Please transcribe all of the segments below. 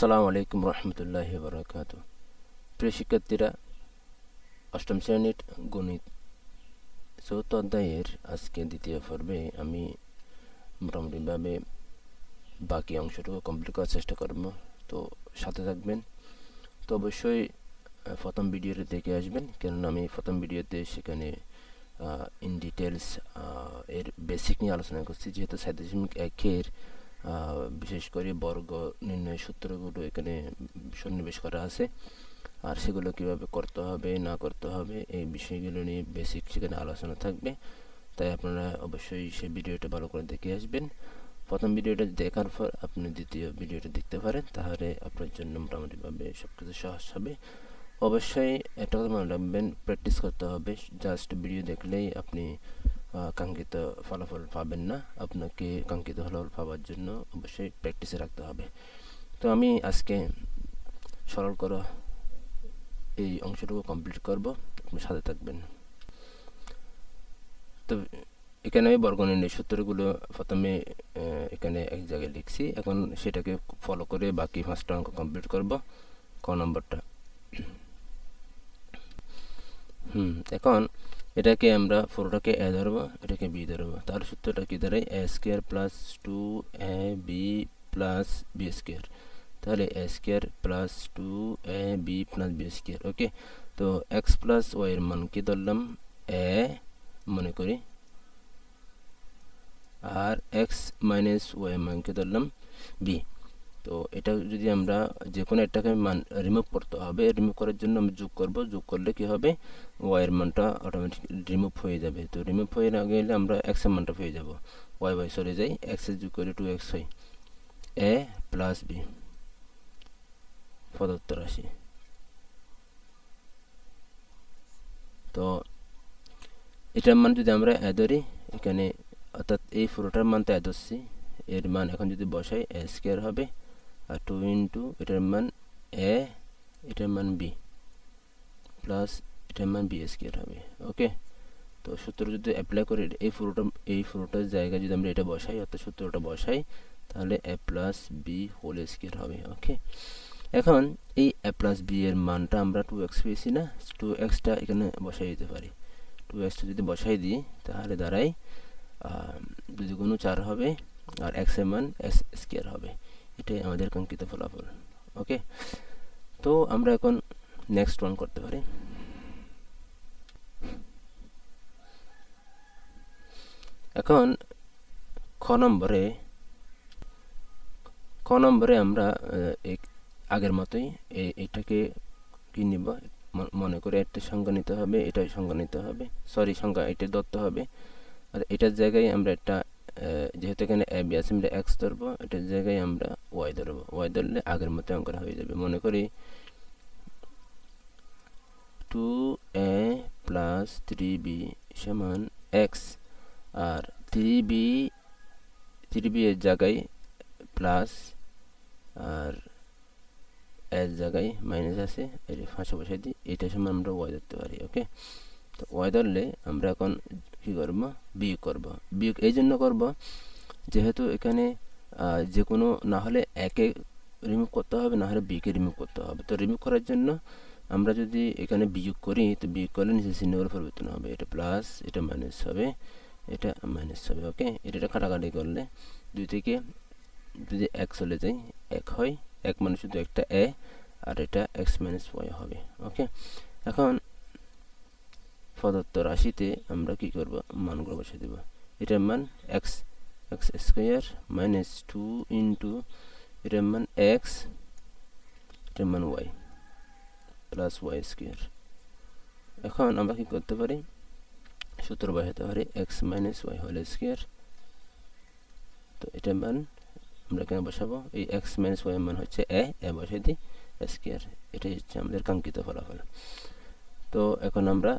আসসালামু আলাইকুম রহমতুল্লাহ বরকাত। প্রিয় শিক্ষার্থীরা, অষ্টম শ্রেণির গণিত চৌথ অধ্যায়ের আজকে দ্বিতীয় পর্বে আমি মোটামুটিভাবে বাকি অংশটুকু কমপ্লিট করার চেষ্টা করব। তো সাথে থাকবেন। তো অবশ্যই প্রথম ভিডিওটি দেখে আসবেন। কেননা আমি প্রথম ভিডিওতে সেখানে ইন ডিটেলস এর বেসিক নিয়ে আলোচনা করছি। যেহেতু সাত একের বিশেষ করে বর্গ নির্ণয় সূত্রগুলো এখানে সন্নিবেশ করা আছে। আর সেগুলো কীভাবে করতে হবে, না করতে হবে, এই বিষয়গুলো নিয়ে বেসিক সেখানে আলোচনা থাকবে। তাই আপনারা অবশ্যই সেই ভিডিওটা ভালো করে দেখে আসবেন। প্রথম ভিডিওটা দেখার পর আপনি দ্বিতীয় ভিডিওটা দেখতে পারেন, তাহলে আপনার জন্য মোটামুটিভাবে সব কিছু সহজ হবে। অবশ্যই একটা কথা মনে রাখবেন প্র্যাকটিস করতে হবে। জাস্ট ভিডিও দেখলেই আপনি কাঙ্ক্ষিত ফলাফল পাবেন না। আপনাকে কাঙ্ক্ষিত ফলাফল পাওয়ার জন্য অবশ্যই প্র্যাকটিসে রাখতে হবে। তো আমি আজকে সরল করা এই অংশটুকু কমপ্লিট করব। আপনি সাথে থাকবেন। তো এখানে আমি বর্গনির্ণয় সূত্রগুলো প্রথমে এখানে এক জায়গায় লিখছি। এখন সেটাকে ফলো করে বাকি পাঁচটা অঙ্ক কমপ্লিট করব। ক নম্বরটা। হুম, এখন এটাকে আমরা পুরোটাকে এ ধরবো, এটাকে বি ধরবো। তার সূত্রটা কি দাঁড়ায় a square plus two a b plus b square. তাহলে a square plus two a b plus b square, okay? তো এক্স প্লাস ওয়াই এর মান কি ধরলাম? এ, মনে করি। আর এক্স মাইনাস ওয়াই মানকে ধরলাম? বি। তো এটা যদি আমরা যে কোনো একটাকে মান রিমুভ করতে হবে রিমুভ করার জন্য আমি যোগ করব। যোগ করলে কি হবে? ওয়াইয়ের মানটা অটোমেটিক রিমুভ হয়ে যাবে। তো রিমুভ হয়ে না গেলে আমরা এক্সের মানটা পেয়ে যাব। ওয়াই ওয়াই সরে যাই। এক্সের যোগ করে টু এক্স হয়। এ প্লাস বি প্রদত্ত রাশি। তো এটার মান যদি আমরা এ ধরি এখানে অর্থাৎ এই পুরোটার মান তো এ ধরছি এর মান এখন যদি বসাই এ স্কোয়ার হবে। আর টু ইন্টু এটার মান এ এটার মান বি প্লাস এটার মান বি স্কোয়ার হবে ওকে তো সূত্র যদি অ্যাপ্লাই করে, এই পুরোটা এই পুরোটার জায়গায় যদি আমরা এটা বসাই, অর্থাৎ সূত্রটা বসাই, তাহলে a plus b whole square হবে ওকে এখন এই এ প্লাস বি এর মানটা আমরা টু এক্স পেয়েছি না টু এক্সটা এখানে বসাই দিতে পারি। টু এক্সটা যদি বসাই দিই, তাহলে দাঁড়াই দুই গুণ চার হবে, আর এক্সের মান এস স্কোয়ার হবে। এটাই আমাদের কাঙ্ক্ষিত ফলাফল ওকে তো আমরা এখন নেক্সট ওয়ান করতে পারি। এখন খ নম্বরে খ নম্বরে আমরা আগের মতোই এটাকে কি নিব? মনে করে একটা সংজ্ঞা নিতে হবে এটা সংজ্ঞা নিতে হবে। সরি সংজ্ঞা, এটা ধরতে হবে। আর এটার জায়গায় আমরা একটা যেহেতু এখানে এ বি আছে আমরা এক্স ধরবো, এটার জায়গায় আমরা ওয়াই ধরবো। ওয়াই ধরলে আগের মতো অঙ্কটা হয়ে যাবে। মনে করি two a plus three b সমান এক্স আর থ্রি বি থ্রি বি এর জায়গায় প্লাস আর এর জায়গায় মাইনাস আছে। এর ফাঁসে বসাই দিই, এটা সময় আমরা ওয়াই ধরতে পারি ওকে তো ওয়াই ধরলে আমরা এখন কী করব বিয়োগ করব বিয়োগ এই জন্য করব যেহেতু এখানে যে কোনো না হলে একে রিমুভ করতে হবে না হলে বিকে রিমুভ করতে হবে তো রিমুভ করার জন্য আমরা যদি এখানে বিয়োগ করি তো বিয়োগ করলে নিচে চিহ্নগুলো পরিবর্তন হবে এটা প্লাস এটা মাইনাস হবে এটা মাইনাস হবে ওকে এটা কাটাকাটি করলে দুই থেকে যদি এক চলে যায় এক হয় এক মানে শুধু একটা এ আর এটা এক্স মাইনাস ওয়াই হবে ওকে এখন প্রদত্ত রাশিতে আমরা কি করব? মানগুলো বসে দেব। এটার মান x x square minus two into এটার মান এক্স এটার মান ওয়াই প্লাস ওয়াই স্কোয়ার এখন আমরা কি করতে পারি? সূত্র বসাতে পারি x minus y whole square তো এটার মান আমরা এখানে বসাবো? এই এক্স মাইনাস ওয়াই মান হচ্ছে এ এ বসে দিই স্কোয়ার এটাই হচ্ছে আমাদের কাঙ্ক্ষিত ফলাফল। তো এখন আমরা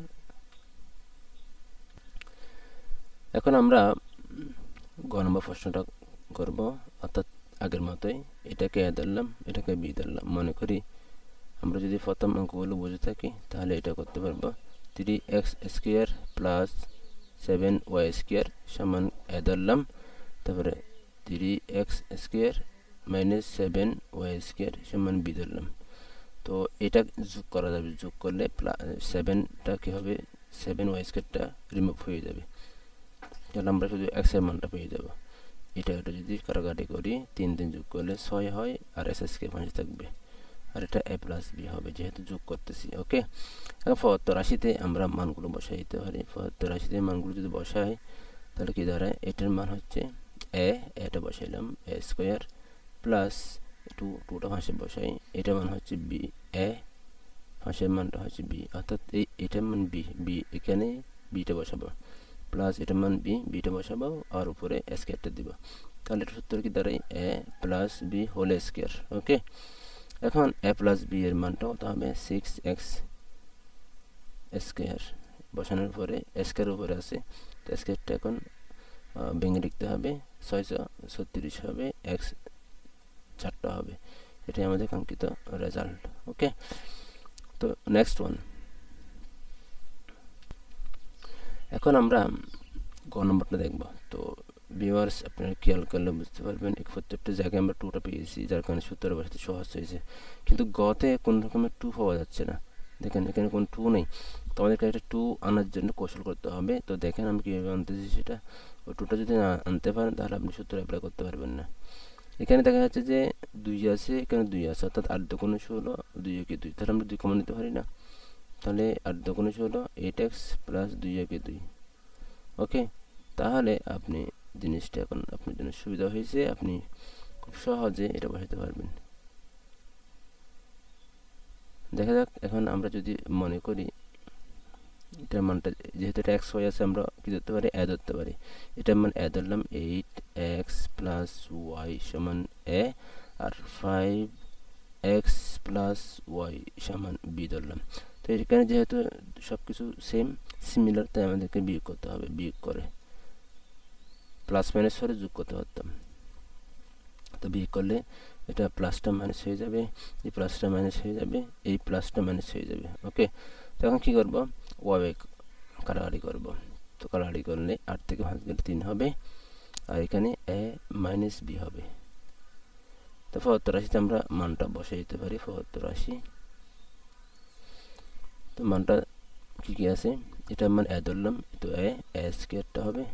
এখন আমরা গ নম্বর প্রশ্নটা করব, অর্থাৎ আগের মতোই এটাকে এ ধরলাম, এটাকে বি ধরলাম। মনে করি আমরা যদি প্রথম অঙ্কগুলো বুঝে থাকি, তাহলে এটা করতে পারব। Three x square plus seven y square সমান এ ধরলাম, তারপরে three x square minus seven y square সমান বি ধরলাম। তো এটা যোগ করা যাবে, যোগ করলে সেভেনটা কী হবে? সেভেন ওয়াই স্কোয়ারটা রিমুভ হয়ে যাবে। তাহলে আমরা শুধু এক্সের মানটা পেয়ে যাব। এটা এটা যদি কাটাকাটি করি, তিন দিন যোগ করলে ছয় হয় আর এস এসকে পাঁচ থাকবে। আর এটা এ প্লাস বি হবে, যেহেতু যোগ করতেছি ওকে এখন পঁয়াত্তর আশিতে আমরা মানগুলো বসাই দিতে পারি। পঁয়াত্তর আশিতে মানগুলো যদি বসাই, তাহলে কী দাঁড়ায়? এটার মান হচ্ছে এ এটা বসাইলাম এ স্কোয়ার প্লাস টু টুটা ফাঁসে বসাই। এটার মান হচ্ছে বি এ ফাঁসের মানটা হচ্ছে বি অর্থাৎ এই, এটার মান বি বি এখানে বিটা বসাবো। প্লাস এটার মান বি বিটা বসাবো আর উপরে স্কোয়ারটা দিব। তাহলে এটা সত্তর কি দাঁড়ায়? A plus b whole square okay এখন এ প্লাস বি এর মানটা কত হবে? সিক্স এক্স স্কোয়ার বসানোর পরে স্কোয়ার উপরে আছে। তো স্কোয়ারটা এখন ভেঙে লিখতে হবে। ছয়শো ছত্রিশ হবে এক্স চারটা হবে। এটাই আমাদের কাঙ্ক্ষিত রেজাল্ট ওকে তো নেক্সট ওয়ান এখন আমরা গ নম্বরটা দেখব। তো ভিউয়ার্স আপনারা খেয়াল করলে বুঝতে পারবেন এই প্রত্যেকটা জায়গায় আমরা টুটা পেয়েছি, যার কারণে সূত্রের বসাতে সহজ হয়েছে। কিন্তু গতে কোনো রকমের টু পাওয়া যাচ্ছে না। দেখেন, এখানে কোনো টু নেই। তো আমাদেরকে একটা টু আনার জন্য কৌশল করতে হবে। তো দেখেন আমি কীভাবে আনতেছি সেটা। ওই টুটা যদি না আনতে পারেন, তাহলে আপনি সূত্র অ্যাপ্লাই করতে পারবেন না। এখানে দেখা যাচ্ছে যে দুই আছে, এখানে দুই আছে। অর্থাৎ আট দোকানে ষোলো, দুই একে দুই। তাহলে আমরা দুই কমন নিতে পারি না। তাহলে আট দোকানে ষোলো এইট এক্স প্লাস দুই একে দুই। ওকে? তাহলে আপনি জিনিসটা এখন আপনার জন্য সুবিধা হয়েছে, আপনি খুব সহজে এটা বসাতে পারবেন। দেখা যাক, এখন আমরা যদি মনে করি, এটার মানটা যেহেতু এটা এক্স ওয়াই আছে, আমরা কী ধরতে পারি? এ ধরতে পারি। এটার মান এ ধরলাম এইট এক্স প্লাস ওয়াই সমান এ আর ফাইভ এক্স প্লাস ওয়াই সমান বি ধরলাম। তো এখানে যেহেতু সব কিছু সেম সিমিলার তাই আমাদেরকে বিয়োগ করতে হবে, বিয়োগ করে। প্লাস মাইনাস করে যোগ করতে পারতাম। তো বিয়োগ করলে এটা প্লাসটা মাইনাস হয়ে যাবে, এই প্লাসটা মাইনাস হয়ে যাবে, এই প্লাসটা মাইনাস হয়ে যাবে ওকে তখন কী করব? ওয়াবে কাটাকাটি করব। তো কাটাকাটি করলে আট থেকে পাঁচ গেলে তিন হবে, আর এখানে এ মাইনাস বি হবে। তো পঁয়াত্তর আশিতে আমরা মানটা বসে দিতে পারি পঁয়াত্তর আশি তো মানটা কী কী আছে? এটা মান এ ধরলাম, তো এ এ স্কোয়ারটা হবে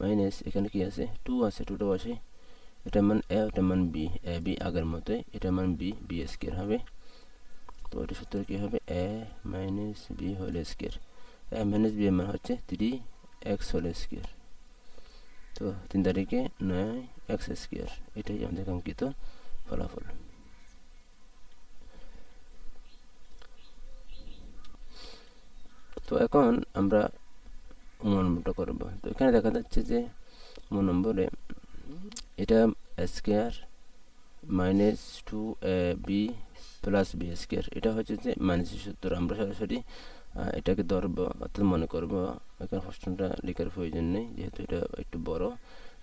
মাইনাস এখানে কি আছে? টু আছে টুটা আছে এটা মান এ ওটা মান বি এ বি আগের মতোই। এটা মান বি বি স্কোয়ার হবে। তো এটা সূত্র কী হবে? A minus b whole square a minus b মান হচ্ছে থ্রি এক্স হোল স্কোয়ার তো তিন তারিখে নয় এক্স স্কোয়ার এটাই আমাদের কাঙ্ক্ষিত ফলাফল। তো এখন আমরা নম্বরটা করব। তো এখানে দেখা যাচ্ছে যে নম্বরে এটা square minus two a b plus b square. এটা হচ্ছে যে মাইনাসের সূত্র। আমরা সরাসরি এটাকে ধরবো অর্থাৎ মনে করব, এখানে প্রশ্নটা লেখার প্রয়োজন নেই, যেহেতু এটা একটু বড়।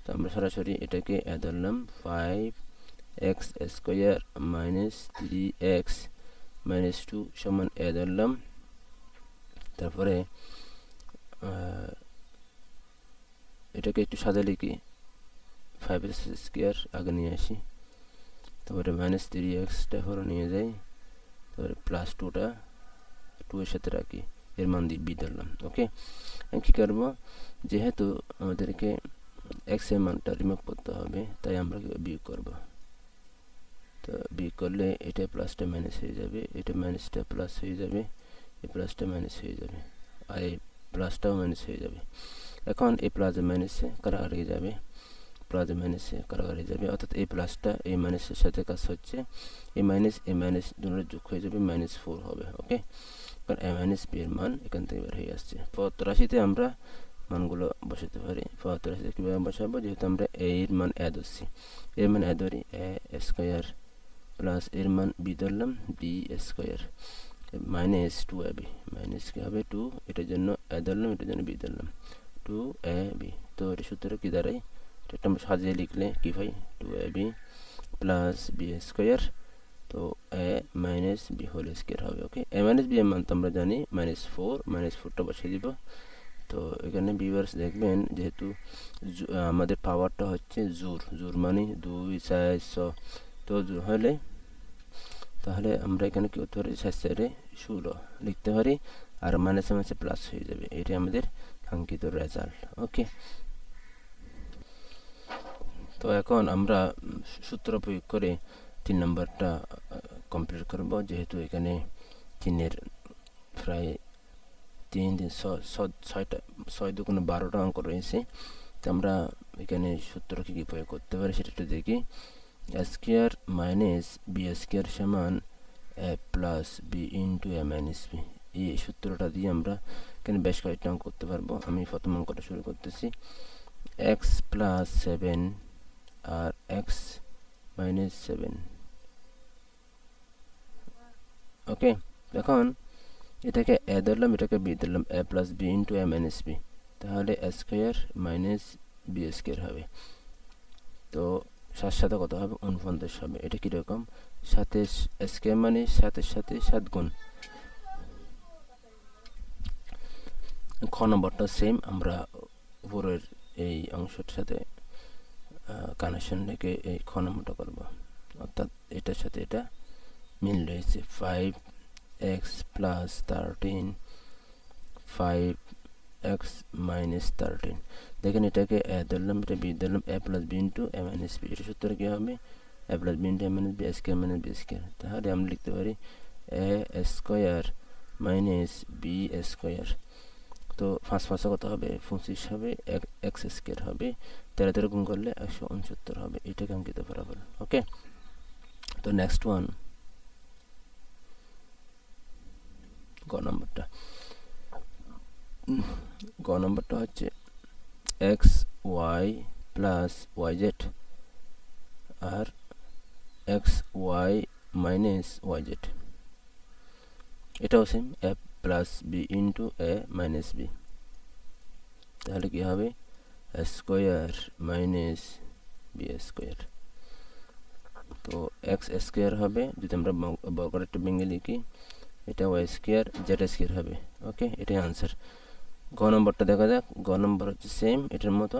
তো আমরা সরাসরি এটাকে ধরলাম five x square minus three x minus two সমান এ ধরলাম। তারপরে এটাকে একটু সাদা লিখি ফাইভ এক্স স্কোয়ার আগে নিয়ে আসি। তারপরে মাইনাস থ্রি এক্সটা হলো নিয়ে যাই। তারপরে প্লাস টুটা টু এর সাথে রাখি। এর মান দিয়ে বি ধরলাম ওকে আমি কী করব? যেহেতু আমাদেরকে এক্সের মানটা রিমুভ করতে হবে, তাই আমরা বিয়োগ করব? তো বিয়োগ করলে এটা প্লাসটা মাইনাস হয়ে যাবে, এটা মাইনাসটা প্লাস হয়ে যাবে। এই প্লাসটা মাইনাস হয়ে যাবে আর এই প্লাসটাও মাইনাস হয়ে যাবে এখন এই প্লাস মাইনাসে কারাগারি যাবে প্লাস মাইনাসে কারাগারি যাবে অর্থাৎ এই প্লাসটা এই মাইনাসের সাথে কাজ হচ্ছে এই মাইনাস এই মাইনাস দুটো যোগ হয়ে যাবে মাইনাস ফোর হবে ওকে কারণ এ মাইনাস বি এর মান এখান থেকে বের হয়ে আসছে পঁয়াত্তর আশিতে আমরা মানগুলো বসাতে পারি পঁয়াত্তর আশিতে কীভাবে বসাবো যেহেতু আমরা এ এর মান এ ধরছি এর মান এ ধরি এ স্কোয়ার প্লাস এর মান বি ধরলাম b square minus two a b minus কী হবে টু এটার জন্য এ ধরলাম এটার জন্য বি ধরলাম। টু এ বি তো এটা সূত্র কী দাঁড়ায়? এটা আমরা সাজিয়ে লিখলে কী হয়? Two a b plus b square তো a minus b whole square হবে ওকে এ মাইনাস বি এর মান তো আমরা জানি মাইনাস ফোর মাইনাস ফোরটা বসিয়ে দিব। তো এখানে ভিউয়ার্স দেখবেন যেহেতু আমাদের পাওয়ারটা হচ্ছে জোর জোর মানে দুই চারশো, তো জোর হলে তাহলে আমরা এখানে কি করতে পারি চার চারে ষোলো। লিখতে পারি? আর মাইনাসে মাইনাসে প্লাস হয়ে যাবে। এটি আমাদের কাঙ্ক্ষিত রেজাল্ট ওকে তো এখন আমরা সূত্র প্রয়োগ করে তিন নম্বরটা কমপ্লিট করব। যেহেতু এখানে তিনের প্রায় তিন দিন ছয়টা, ছয় দুগুণে বারোটা অঙ্ক রয়েছে। তো আমরা এখানে সূত্র কী কী প্রয়োগ করতে পারি সেটা একটু দেখি। স্কোয়ার মাইনাস বি স্কোয়ার সমান a plus b into a minus b এই সূত্রটা দিয়ে আমরা এখানে বেশ কয়েকটা অঙ্ক করতে পারব। আমি প্রথম অঙ্কটা শুরু করতেছি। এক্স প্লাস সেভেন আর এক্স মাইনাস সেভেন ওকে এখন এটাকে এ ধরলাম, এটাকে বি ধরলাম। A plus b into a minus b তাহলে স্কোয়ার মাইনাস বি স্কোয়ার হবে। তো সাত সাথে কত হবে উনপঞ্চাশ হবে। এটা কীরকম? সাথে স্কোয়ার মানে সাতের সাথে সাত গুণ। খ নম্বরটা সেম আমরা উপরের এই অংশটার সাথে কানেকশন রেখে এই খ নম্বরটা করব। অর্থাৎ এটার সাথে এটা মিল রয়েছে। Five x plus thirteen five x minus thirteen দেখেন এটাকে এ ধরলাম এটা বি ধরলাম a plus b into a minus b এটা সূত্র কী হবে a plus b into a minus b square minus b square তাহলে আমরা লিখতে পারি a square minus b square তো পাঁচ পাঁচে কত হবে পঁচিশ হবে এক এক্স স্কোয়ার হবে তেরো তেরো গুণ করলে একশো উনসত্তর হবে এটা কাঙ্ক্ষিত ফলাফল ওকে তো নেক্সট ওয়ান গ নম্বরটা গ নম্বরটা হচ্ছে x y plus y z আর x y minus y z এটাও same a plus b into a minus b তাহলে কী হবে? স্কোয়ার মাইনাস বি স্কোয়ার তো এক্স স্কোয়ার হবে, যদি আমরা বর্গটা ভেঙে লিখি, এটা ওয়াই স্কোয়ার জেড স্কোয়ার হবে। ওকে এটাই আনসার গ নম্বরটা দেখা যাক। গ নম্বর হচ্ছে সেম এটার মতো।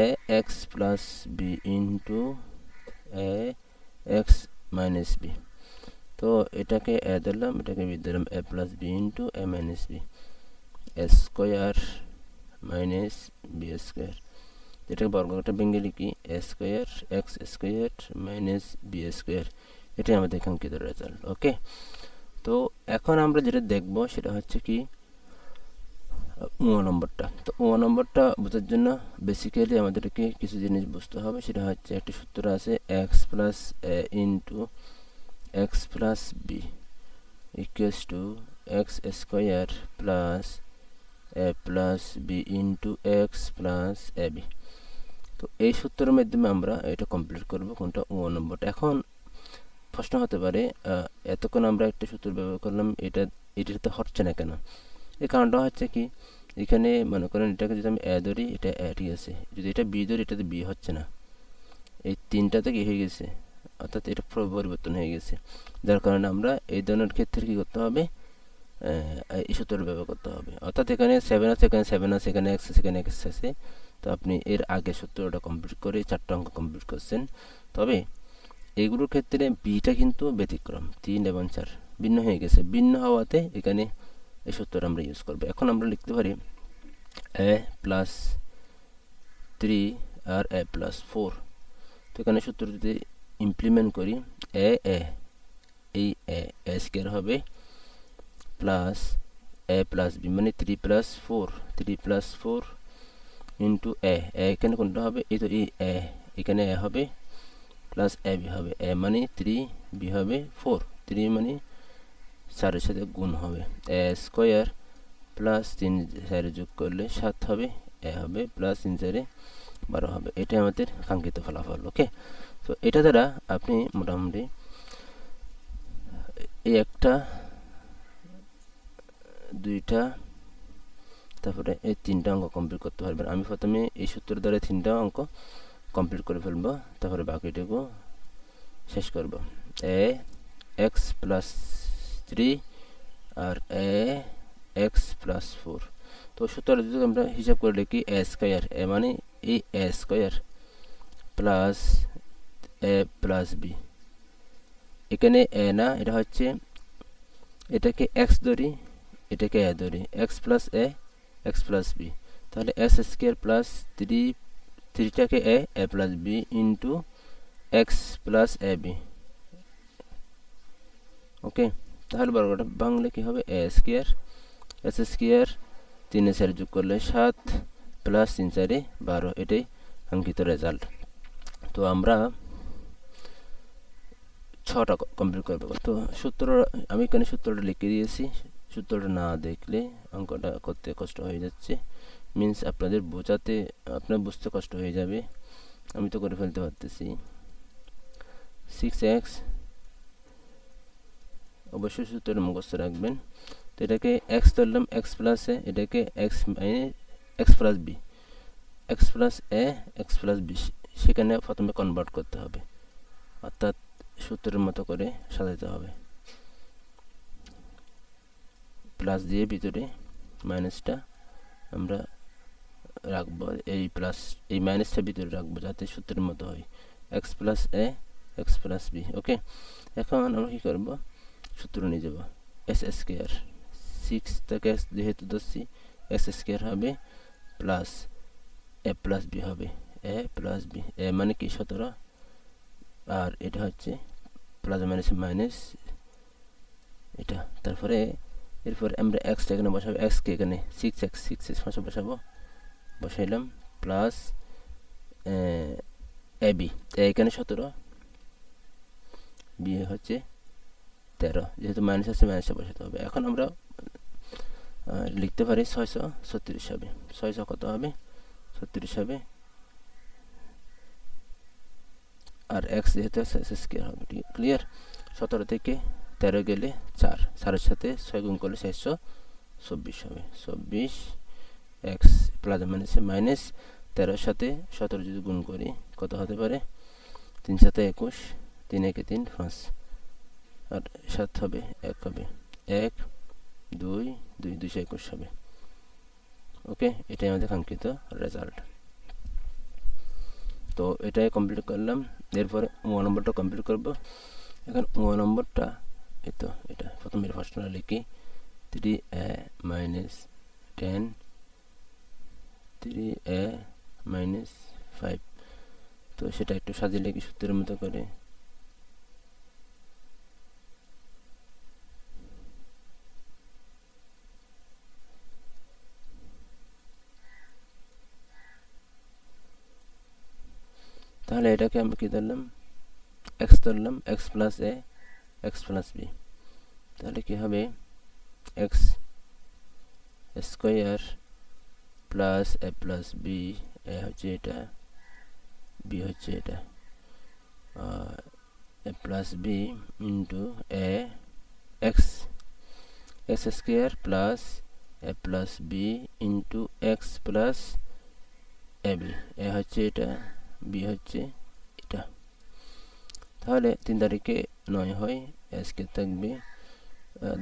A x plus b into a x minus b তো এটাকে এ ধরলাম, এটাকে বি ধরলাম। A plus b into a minus b a square minus b square এটাকে বর্গটা ভেঙে লিখি। A square x square minus b square এটাই আমাদের কাঙ্ক্ষিত রেজাল্ট ওকে তো এখন আমরা যেটা দেখব, সেটা হচ্ছে কি ও নম্বরটা। তো ও নম্বরটা বোঝার জন্য বেসিক্যালি আমাদেরকে কিছু জিনিস বুঝতে হবে, সেটা হচ্ছে একটি সূত্র আছে x plus a into x plus b equals two x square plus a plus b into x plus a b তো এই সূত্রের মাধ্যমে আমরা এটা কমপ্লিট করব, কোনটা ও নম্বরটা। এখন প্রশ্ন হতে পারে এতক্ষণ আমরা একটা সূত্র ব্যবহার করলাম, এটা, এটাতে হচ্ছে না কেন? এই কারণটা হচ্ছে কি, এখানে মনে করেন এটাকে যদি আমি এ ধরি, এটা এ, ঠিক আছে। যদি এটা বি ধরি, এটাতে বি হচ্ছে না। এই তিনটাতে কি হয়ে গেছে? অর্থাৎ এটা পরিবর্তন হয়ে গেছে। যার কারণে আমরা এই ধরনের ক্ষেত্রে কী করতে হবে? এই সূত্র ব্যবহার করতে হবে। অর্থাৎ এখানে সেভেন আছে, এখানে সেভেন আছে, এখানে এক্স এখানে এক্স আছে। তো আপনি এর আগে সূত্রটা কমপ্লিট করে চারটা অঙ্ক কমপ্লিট করছেন। তবে এগুলোর ক্ষেত্রে বিটা কিন্তু ব্যতিক্রম, তিন এবং চার। ভিন্ন হয়ে গেছে। ভিন্ন হওয়াতে এখানে এই সূত্রটা আমরা ইউজ করব। এখন আমরা লিখতে পারি এ প্লাস থ্রি আর এ প্লাস ফোর তো এখানে সূত্র যদি ইমপ্লিমেন্ট করি এ এ এই এ এ স্কোয়ার হবে প্লাস এ প্লাস বি মানে three plus four three plus four into a এখানে কোনটা হবে? এই তো এই এ এখানে এ হবে প্লাস এ বি হবে। এ মানে থ্রি বি হবে ফোর থ্রি মানে চারের সাথে গুণ হবে। এ স্কোয়ার প্লাস তিন চারে যোগ করলে সাত হবে, এ হবে প্লাস তিন চারে বারো হবে। এটাই আমাদের কাঙ্ক্ষিত ফলাফল, ওকে? তো এটা দ্বারা আপনি মোটামুটি এই একটা, দুইটা, তারপরে এই তিনটা অঙ্ক কমপ্লিট করতে পারবেন। আমি প্রথমে এই সূত্রের দ্বারা তিনটা অঙ্ক কমপ্লিট করে ফেলব, তারপরে বাকিটুকু শেষ করব। এ, এক্স প্লাস থ্রি আর এ এক্স প্লাস ফোর তো সূত্র যদি আমরা হিসাব করে লিখি এ স্কোয়ার এ মানে এই a square plus a plus b এখানে এ না, এটা হচ্ছে এটাকে এক্স ধরি, এটাকে এ ধরি। X plus a x plus b তাহলে S square plus three থ্রিটাকে a a plus b into x plus a b okay তাহলে বর্গটা বাংলা কী হবে? এ স্কোয়ার এস স্কোয়ার তিনে চারে যোগ করলে সাত প্লাস তিন চারে বারো, এটাই অঙ্কিত রেজাল্ট তো আমরা ছটা কমপ্লিট করব। তো সূত্র, আমি এখানে সূত্রটা লিখে দিয়েছি। সূত্রটা না দেখলে অঙ্কটা করতে কষ্ট হয়ে যাচ্ছে। মিন্স আপনাদের বোঝাতে, আপনার বুঝতে কষ্ট হয়ে যাবে। আমি তো করে ফেলতে পারতেছি। সিক্স এক্স অবশ্যই সূত্রটা মুখস্থ রাখবেন। তো এটাকে এক্স ধরলাম এক্স প্লাস এ এটাকে x x plus b x plus a x plus b সেখানে প্রথমে কনভার্ট করতে হবে। অর্থাৎ সূত্রের মতো করে সাজাতে হবে। প্লাস দিয়ে ভিতরে মাইনাসটা আমরা রাখব, এই প্লাস এই মাইনাসটা ভিতরে রাখব যাতে সূত্রের মতো হয়। X plus a x plus b okay এখন আমরা কী করব? সূত্র নিয়ে যাব। এস স্কোয়ার সিক্স থেকে এক্স যেহেতু ধরছি এস স্কোয়ার হবে প্লাস এ প্লাস বি হবে। এ প্লাস বি এ মানে কি সতেরো? আর এটা হচ্ছে প্লাস মাইনাস মাইনাস এটা। তারপরে এরপর আমরা এক্সটা এখানে বসাবো। এক্সকে এখানে সিক্স এক্স সিক্স এক্স পাশে বসাবো। বসাইলাম প্লাস এ বি এখানে সতেরো বি হচ্ছে তেরো যেহেতু মাইনাস আছে মাইনাসে বসাতে হবে। এখন আমরা লিখতে পারি ছয়শো ছত্রিশ হবে। ছয়শো কত হবে? ছত্রিশ হবে। আর এক্স যেহেতু স্কোয়ার হবে ক্লিয়ার সতেরো থেকে তেরো গেলে চার। চারের সাথে ছয় গুণ করলে চারশো চব্বিশ হবে। চব্বিশ এক্স প্লাস মাইনাসে মাইনাস তেরোর সাথে সতেরো যদি গুণ করি, কত হতে পারে? তিন সাথে একুশ, তিন একে তিন, পাঁচ। আর সাত হবে, এক হবে। এক, দুই দুই, দুইশো একুশ হবে। ওকে? এটাই আমাদের কাঙ্ক্ষিত রেজাল্ট তো এটাই কমপ্লিট করলাম। এরপরে ও নম্বরটা কমপ্লিট করব। এখন ও নম্বরটা, এই তো এটা, প্রথমে ফার্স্টটা লিখি। Three a minus ten three a minus five তো সেটা একটু সাজিয়ে লিখি সূত্রের মতো করে। তাহলে এটাকে আমরা কী ধরলাম? এক্স ধরলাম x plus a x plus b তাহলে কী হবে? X square plus a plus b a হচ্ছে এটা বি হচ্ছে এটা। A plus b into a x x square plus a plus b into x plus a b a হচ্ছে এটা। B হচ্ছে এটা। তাহলে তিন তারিখে নয় হয় এসকে থাকবে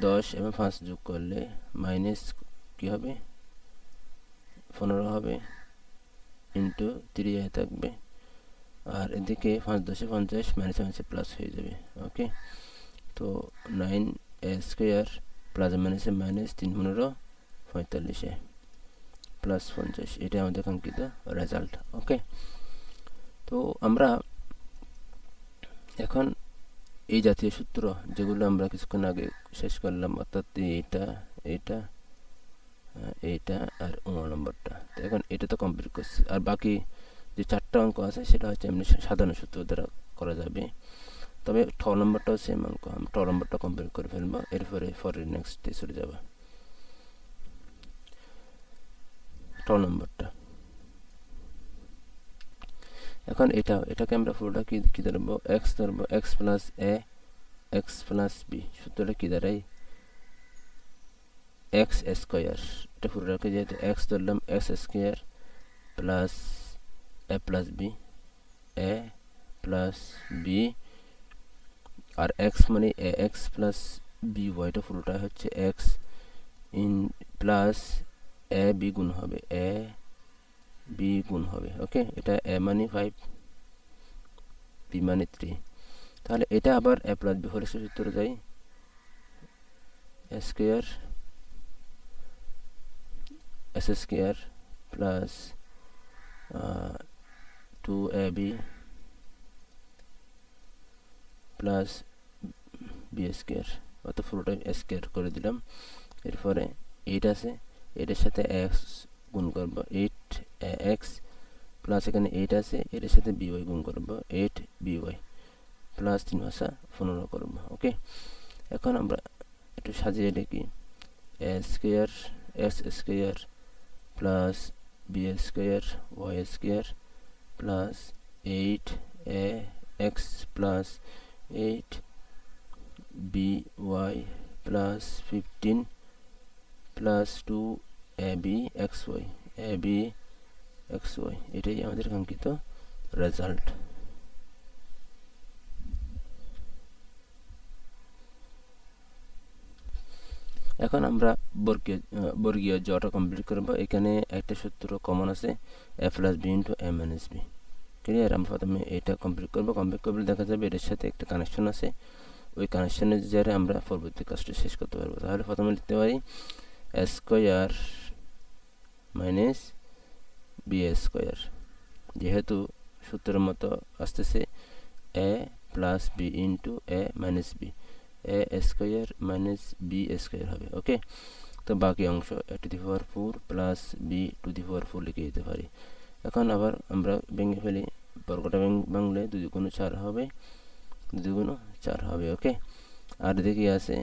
দশ এবং পাঁচ যোগ করলে মাইনাস কী হবে? পনেরো হবে ইন্টু থ্রি থাকবে। আর এদিকে পাঁচ দশে পঞ্চাশ মাইনাস মাইনাসে প্লাস হয়ে যাবে ওকে তো নাইন স্কোয়ার প্লাস মাইনাসে মাইনাস তিন পনেরো, পঁয়তাল্লিশে প্লাস পঞ্চাশ এটা আমাদের কাঙ্ক্ষিত রেজাল্ট ওকে তো আমরা এখন এই জাতীয় সূত্র যেগুলো আমরা কিছুক্ষণ আগে শেষ করলাম, অর্থাৎ এইটা এইটা এইটা আর উনো নম্বরটা। তো এখন এটা তো কমপ্লিট করছি। আর বাকি যে চারটা অঙ্ক আছে, সেটা হচ্ছে এমনি সাধারণ সূত্র দ্বারা করা যাবে। তবে ঠ নম্বরটাও সেম অঙ্ক। আমি ট নম্বরটা কমপ্লিট করে ফেলব, এরপরে পরের নেক্সট ডে চলে যাব। ট নম্বরটা। এখন এটা, এটাকে আমরা পুরোটা কি, কী ধরবো? এক্স ধরবো। X plus a x plus b সূত্রটা কী দাঁড়াই এক্স স্কোয়ার এটা পুরোটাকে যেহেতু এক্স ধরলাম x square plus a plus b a plus b R x মানে এ এক্স প্লাস বি ওয়াইটা পুরোটা হচ্ছে x in plus a b গুণ হবে। এ বি গুণ হবে, ওকে? এটা এ মানে ফাইভ বি মানে থ্রি তাহলে এটা আবার এ প্লাস বি হোল সূত্রে যাই square s square plus two a b plus b square অত পুরোটা স্কোয়ার করে দিলাম। এরপরে এইট আছে। এটার সাথে এক্স গুণ করব। এইট এক্স প্লাস এখানে এইট আছে এটার সাথে বি ওয়াই গুণ করব এইট বি ওয়াই প্লাস তিন ভাষা পনেরো করব ওকে এখন আমরা একটু সাজিয়ে লিখি a square x square plus b square y square plus eight a x plus eight b y plus fifteen plus two a b x y a b x y এটাই আমাদের কাঙ্ক্ষিত রেজাল্ট এখন আমরা বর্গীয় বর্গীয় জটা কমপ্লিট করব। এখানে একটা সূত্র কমন আছে a plus b into m minus b clear আমরা প্রথমে এটা কমপ্লিট করব। কমপ্লিট করলে দেখা যাবে এটার সাথে একটা কানেকশন আছে। ওই কানেকশনের জারে আমরা পরবর্তী কাজটা শেষ করতে পারব। তাহলে প্রথমে লিখতে পারি স্কোয়ার মাইনাস বি স্কোয়ার যেহেতু সূত্রের মতো আসতেছে a plus b into a minus b a square minus b square হবে ওকে তো বাকি অংশ a to the power four plus b to the power four লিখে দিতে পারি। এখন আবার আমরা ভেঙে ফেলি, বর্গটা ভাঙলে দুই গুণ চার হবে, দুই গুণ চার হবে ওকে আর দেখি আছে,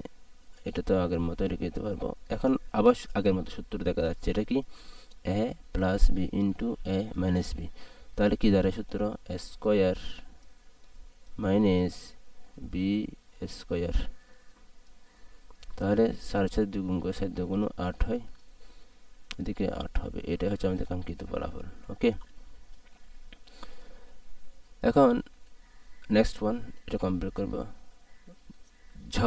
এটা তো আগের মতো রেখে দিতে পারব। এখন আবার আগের মতো সূত্র দেখা যাচ্ছে, এটা কি? A plus b into a minus b. তাহলে কি দাঁড়ায় সূত্র? Square minus b square. তাহলে সাড়ে চার দুগুণ করে সাত দুগুণ আট হয়। এদিকে আট হবে। এটা হচ্ছে আমাদের কাঙ্ক্ষিত ফলাফল। ওকে? এখন নেক্সট ওয়ান এটা কমপ্লিট করব। ঝ।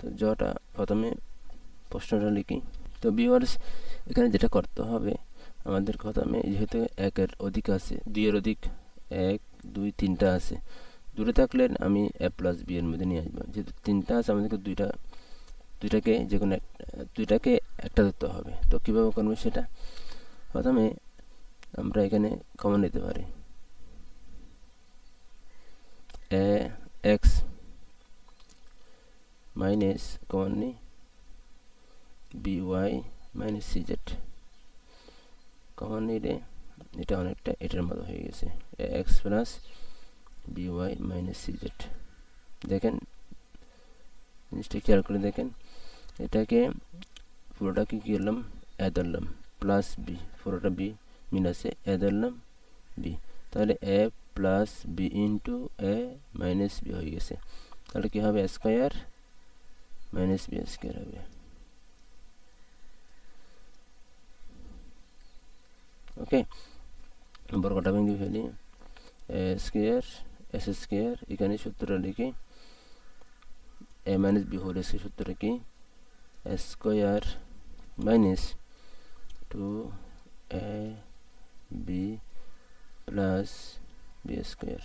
তো জটা প্রথমে প্রশ্নটা লিখি। তো বিওয়ার্স এখানে যেটা করতে হবে, আমাদের প্রথমে যেহেতু একের অধিক আছে, দুইয়ের অধিক, এক, দুই, তিনটা আছে। দূরে থাকলে আমি এ প্লাস বি এর মধ্যে নিয়ে আসব। যেহেতু তিনটা আছে, আমাদেরকে দুইটা, দুইটাকে যে কোনো দুইটাকে একটা ধরতে হবে। তো কীভাবে করব সেটা? প্রথমে আমরা এখানে কমন নিতে পারি। এ এক্স মাইনাস কমন নিই। B y minus c z common নিলে এটা অনেকটা এটার মতো হয়ে গেছে। X plus b y minus c z দেখেন, জিনিসটা খেয়াল করে দেখেন। এটাকে পুরোটাকে কী করলাম? এ ধরলাম। প্লাস বি পুরোটা বি মিনাসে এ ধরলাম বি তাহলে a plus b into a minus b হয়ে গেছে। তাহলে কী হবে? স্কোয়ার মাইনাস বি স্কোয়ার হবে। ওকে বর্গটা ভেঙে ফেলি এ স্কোয়ার এস স্কোয়ার এখানে সূত্রটা লিখি a minus b whole square সূত্রটা কি square minus two a b plus b square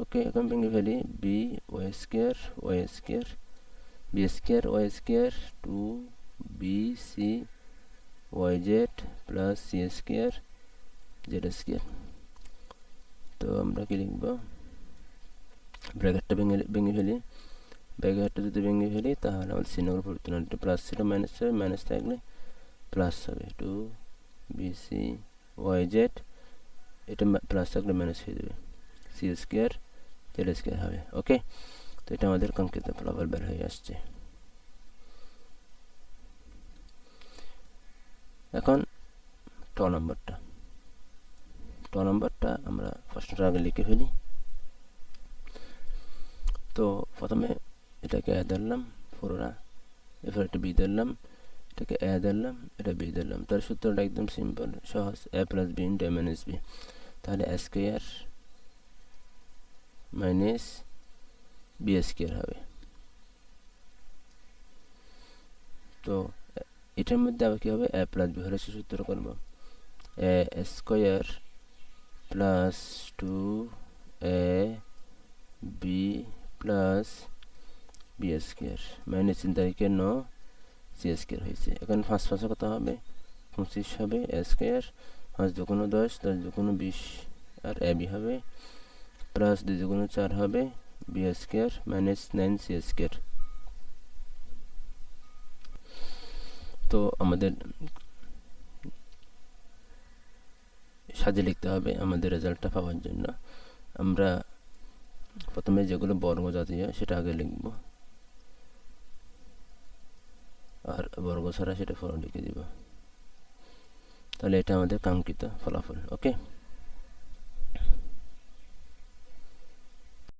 okay এখন ভেঙে ফেলি b y square y square b square y square two b c y z plus c square z square তো আমরা কি লিখব? ব্র্যাকেটটা ভেঙে ভেঙে ফেলি। ব্র্যাকেটটা যদি ভেঙে ফেলি, তাহলে আমাদের চিহ্নগুলো পরিবর্তন হবে প্লাস ছিল মাইনাস হবে মাইনাস থাকলে প্লাস হবে। Two b c y z এটা প্লাস থাকলে মাইনাস হয়ে যাবে। সি স্কোয়ার জেড স্কোয়ার হবে। ওকে তো এটা আমাদের কাঙ্ক্ষিত ফলাফল বের হয়ে আসছে। এখন ট নম্বরটা। ট নম্বরটা আমরা প্রশ্নটা আগে লিখে ফেলি। তো প্রথমে এটাকে এ ধরলাম পুরোটা। এরপর একটা বি ধরলাম, এটাকে এ ধরলাম, এটা বি ধরলাম। তার সূত্রটা একদম সিম্পল সহজ। A plus b into m s b তাহলে a square minus b square হবে। তো এটার মধ্যে আবার কী হবে? এ প্লাস বি হলে সূত্র করব a square plus two a b plus b square minus তিন তারিখে ন সি স্কোয়ার হয়েছে। এখন পাঁচ পাঁচে কত হবে? পঁচিশ হবে এ স্কোয়ার পাঁচ দুগুণ দশ দশ দুগুণ বিশ। আর এ বি হবে? প্লাস দুই দুগুণ চার হবে b square minus nine c square তো আমাদের সাজে লিখতে হবে আমাদের রেজাল্টটা পাওয়ার জন্য। আমরা প্রথমে যেগুলো বর্গ জাতীয় সেটা আগে লিখব। আর বর্গ ছাড়া সেটা ফলো লিখে দিব। তাহলে এটা আমাদের কাঙ্ক্ষিত ফলাফল, ওকে?